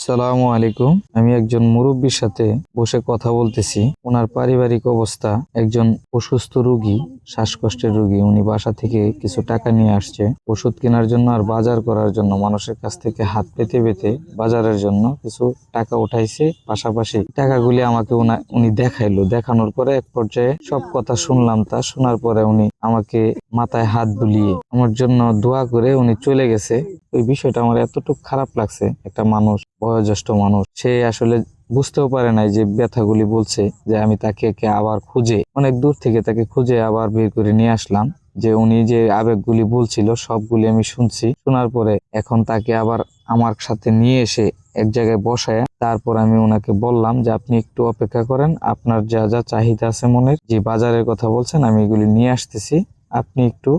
সালামু আলাইকুম। আমি একজন মুরব্বীর সাথে বসে কথা বলতেছি। ওনার পারিবারিক অবস্থা, একজন অসুস্থ রুগী, শ্বাসকষ্টের রুগী। উনি বাসা থেকে কিছু টাকা নিয়ে আসছে। ওষুধ কেনার জন্য আর বাজার করার জন্য মানুষের কাছ থেকে হাত পেতে পেতে বাজারের জন্য কিছু টাকা উঠাইছে। পাশাপাশি টাকাগুলি আমাকে উনা- দেখাইলো। দেখানোর পরে এক পর্যায়ে সব কথা শুনলাম। তা শোনার পরে উনি আমাকে মাথায় হাত বুলিয়ে আমার জন্য দোয়া করে উনি চলে গেছে। ওই বিষয়টা আমার এতটুকু খারাপ লাগছে। একটা মানুষ বয়োজ্যেষ্ঠ মানুষ, সে আসলে বুঝতেও পারে নাই যে ব্যথাগুলি বলছে, যে আমি তাকে একে আবার খুঁজে, অনেক দূর থেকে তাকে খুঁজে আবার বের করে নিয়ে আসলাম, যে উনি যে আবেগগুলি বলছিল, সবগুলি আমি শুনছি। শোনার পরে এখন তাকে আবার আমার সাথে নিয়ে এসে এক জায়গায় বসায়, তারপর আমি ওনাকে বললাম যে আপনি একটু অপেক্ষা করেন, আপনার যা যা চাহিদা আছে মনের, যে বাজারের কথা বলছেন, আমি এগুলি নিয়ে আসতেছি, আপনি একটু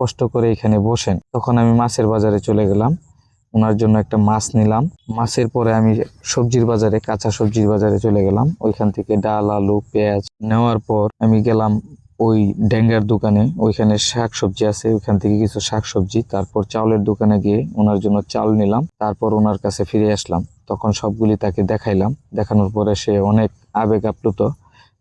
কষ্ট করে এখানে বসেন। তখন আমি মাছের বাজারে চলে গেলাম। ওনার জন্য একটা মাছ নিলাম। মাছের পরে আমি সবজির বাজারে, কাঁচা সবজির বাজারে চলে গেলাম। ওইখান থেকে ডাল, আলু, পেঁয়াজ নেওয়ার পর আমি গেলাম ওই ডেঙ্গার দোকানে। ওইখানে শাক সবজি আছে, ওইখান থেকে কিছু শাক সবজি তারপর চাউলের দোকানে গিয়ে ওনার জন্য চাল নিলাম। তারপর ওনার কাছে ফিরে আসলাম। তখন সবগুলি তাকে দেখাইলাম। দেখানোর পরে সে অনেক আবেগ আপ্লুত।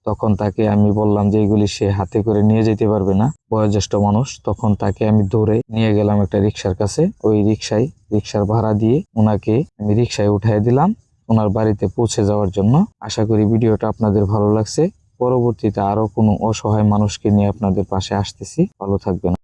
তখন তাকে আমি বললাম যে এগুলি সে হাতে করে নিয়ে যেতে পারবে না। বয়োজ্যেষ্ঠ মানুষ, তখন তাকে আমি ধরে নিয়ে গেলাম একটা রিক্সার কাছে। ওই রিক্সায় রিক্সার ভাড়া দিয়ে ওনাকে আমি রিক্সায় উঠাই দিলাম ওনার বাড়িতে পৌঁছে যাওয়ার জন্য। আশা করি ভিডিওটা আপনাদের ভালো লাগছে। পরবর্তীতে আরও কোনো অসহায় মানুষকে নিয়ে আপনাদের পাশে আসতেছি। ভালো থাকবেন।